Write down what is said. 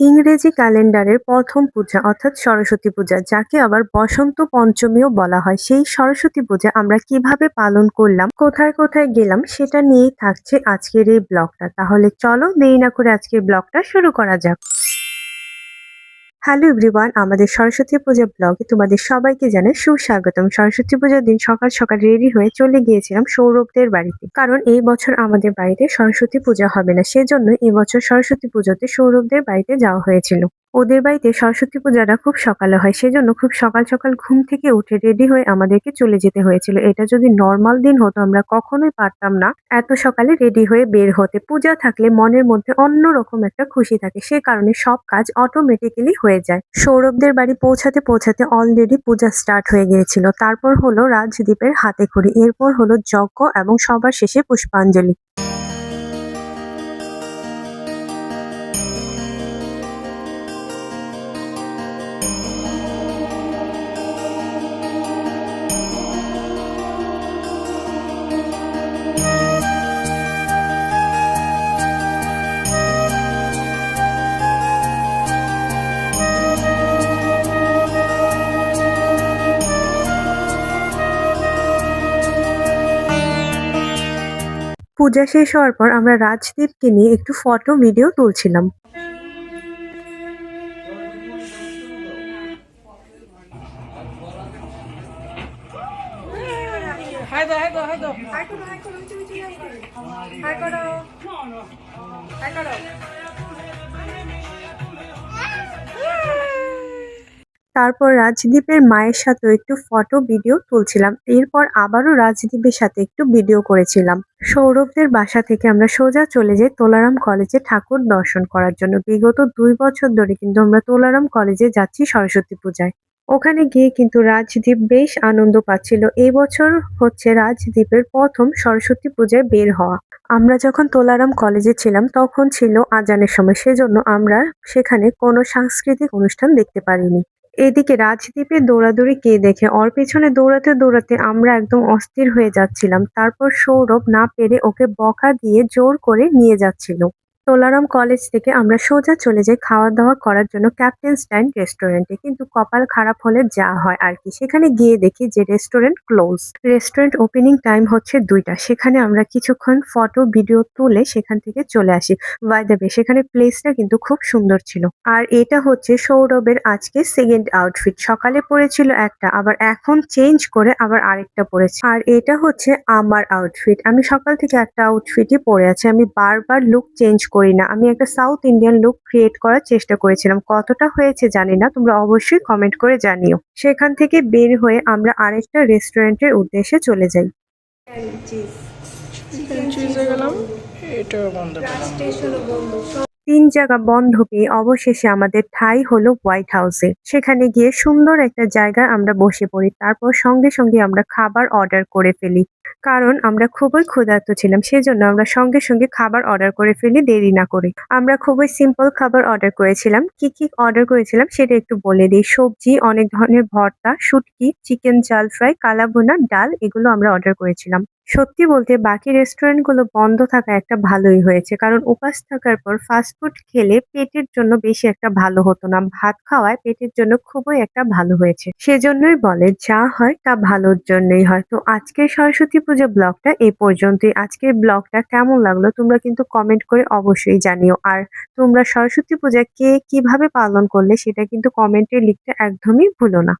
ইংরেজি ক্যালেন্ডারের প্রথম পূজা অর্থাৎ সরস্বতী পূজা, যাকে আবার বসন্ত পঞ্চমীও বলা হয়। সেই সরস্বতী পূজা আমরা কীভাবে পালন করলাম, কোথায় কোথায় গেলাম, সেটা নিয়েই থাকছে আজকের এই ব্লগটা। তাহলে চলো দেরি না করে আজকের ব্লগটা শুরু করা যাক। হ্যালো এভরিওয়ান, আমাদের সরস্বতী পূজা ব্লগে তোমাদের সবাইকে জানাই সুস্বাগতম। সরস্বতী পূজার দিন সকাল সকাল রেডি হয়ে চলে গিয়েছিলাম সৌরভদের বাড়িতে। কারণ এই বছর আমাদের বাড়িতে সরস্বতী পূজা হবে না, সেজন্য এবছর সরস্বতী পুজোতে সৌরভদের বাড়িতে যাওয়া হয়েছিল। ওদের বাড়িতে সরস্বতী পূজাটা খুব সকালে হয়, সেজন্য খুব সকাল সকাল ঘুম থেকে উঠে রেডি হয়ে আমাদেরকে চলে যেতে হয়েছিল। এটা যদি নর্মাল দিন হতো, আমরা কখনোই পারতাম না এত সকালে রেডি হয়ে বের হতে। পূজা থাকলে মনের মধ্যে অন্যরকম একটা খুশি থাকে, সে কারণে সব কাজ অটোমেটিক্যালি হয়ে যায়। সৌরভদের বাড়ি পৌঁছাতে পৌঁছাতে অলরেডি পূজা স্টার্ট হয়ে গিয়েছিল। তারপর হলো রাজদীপের হাতে খড়ি, এরপর হলো যজ্ঞ এবং সবার শেষে পুষ্পাঞ্জলি। পূজা শেষ হওয়ার পর আমরা রাজদীপকে নিয়ে একটু ফটো ভিডিও তুলছিলাম। হাই তারপর রাজদীপের মায়ের সাথে একটু ফটো ভিডিও তুলছিলাম। এরপর আবারও রাজদীপের সাথে একটু ভিডিও করেছিলাম। সৌরভদের বাসা থেকে আমরা সোজা চলে যাই তোলারাম কলেজে ঠাকুর দর্শন করার জন্য। বিগত দুই বছর ধরে কিন্তু আমরা তোলারাম কলেজে যাচ্ছি সরস্বতী পূজায়। ওখানে গিয়ে কিন্তু রাজদীপ বেশ আনন্দ পাচ্ছিল। এই বছর হচ্ছে রাজদীপের প্রথম সরস্বতী পূজায় বের হওয়া। আমরা যখন তোলারাম কলেজে ছিলাম, তখন ছিল আজানের সময়। সেজন্য আমরা সেখানে কোনো সাংস্কৃতিক অনুষ্ঠান দেখতে পারিনি। এদিকে রাজদ্বীপে দৌড়াদৌড়ি কে দেখে? ওর পেছনে দৌড়াতে দৌড়াতে আমরা একদম অস্থির হয়ে যাচ্ছিলাম। তারপর সৌরভ না পেরে ওকে বকা দিয়ে জোর করে নিয়ে যাচ্ছিল। তোলারাম কলেজ থেকে আমরা সোজা চলে যাই খাওয়া দাওয়া করার জন্য ক্যাপ্টেন স্ট্যান্ড রেস্টুরেন্টে। কিন্তু কপাল খারাপ হলে যা হয় আর কি। সেখানে গিয়ে দেখি যে restaurant close. Restaurant opening time হচ্ছে দুইটা। সেখানে আমরা কিছুক্ষণ ফটো, ভিডিও তুলে সেখান থেকে চলে আসি। বাই সেখানে প্লেসটা কিন্তু খুব সুন্দর ছিল। আর এটা হচ্ছে সৌরভের আজকে সেকেন্ড আউটফিট সকালে পরেছিল একটা, আবার এখন চেঞ্জ করে আবার আরেকটা পরেছে আর এটা হচ্ছে আমার আউটফিট আমি সকাল থেকে একটা আউটফিটই পরে আছি। আমি বারবার লুক চেঞ্জ করি না। আমি একটা সাউথ ইন্ডিয়ান লুক ক্রিয়েট করার চেষ্টা করেছিলাম। কতটা হয়েছে জানি না। তোমরা অবশ্যই কমেন্ট করে জানিও। সেখান থেকে বের হয়ে আমরা আরেকটা রেস্টুরেন্টের উদ্দেশ্যে চলে যাই। তিন জায়গা বন্ধ পেয়ে অবশেষে আমাদের ঠাই হলো হোয়াইট হাউসে সেখানে গিয়ে সুন্দর একটা জায়গায় আমরা বসে পড়ি। তারপর সঙ্গে সঙ্গে আমরা খাবার অর্ডার করে ফেলি। কারণ আমরা খুবই ক্ষুধার্ত ছিলাম, সেজন্য আমরা সঙ্গে সঙ্গে খাবার অর্ডার করে ফেলি, দেরি না করে। আমরা খুবই সিম্পল খাবার অর্ডার করেছিলাম। কি কি অর্ডার করেছিলাম সেটা একটু বলে দিই। সবজি, অনেক ধরনের ভর্তা, শুটকি চিকেন জাল ফ্রাই কালাভুনা, ডাল, এগুলো আমরা অর্ডার করেছিলাম। সত্যি বলতে বাকি রেস্টুরেন্টগুলো বন্ধ থাকা একটা ভালোই হয়েছে, কারণ উপাস থাকার পর ফাস্টফুড খেলে পেটের জন্য বেশি একটা ভালো হতো না। ভাত খাওয়ায় পেটের জন্য খুবই একটা ভালো হয়েছে। সেজন্যই বলে যা হয় তা ভালোর জন্যই হয়। তো আজকের সরস্বতী পুজো ব্লগটা এই পর্যন্তই। আজকের ব্লগটা কেমন লাগল তোমরা কিন্তু কমেন্ট করে অবশ্যই জানিও। আর তোমরা সরস্বতী পূজা কে কীভাবে পালন করলে সেটা কিন্তু কমেন্টে লিখতে একদমই ভুলো না।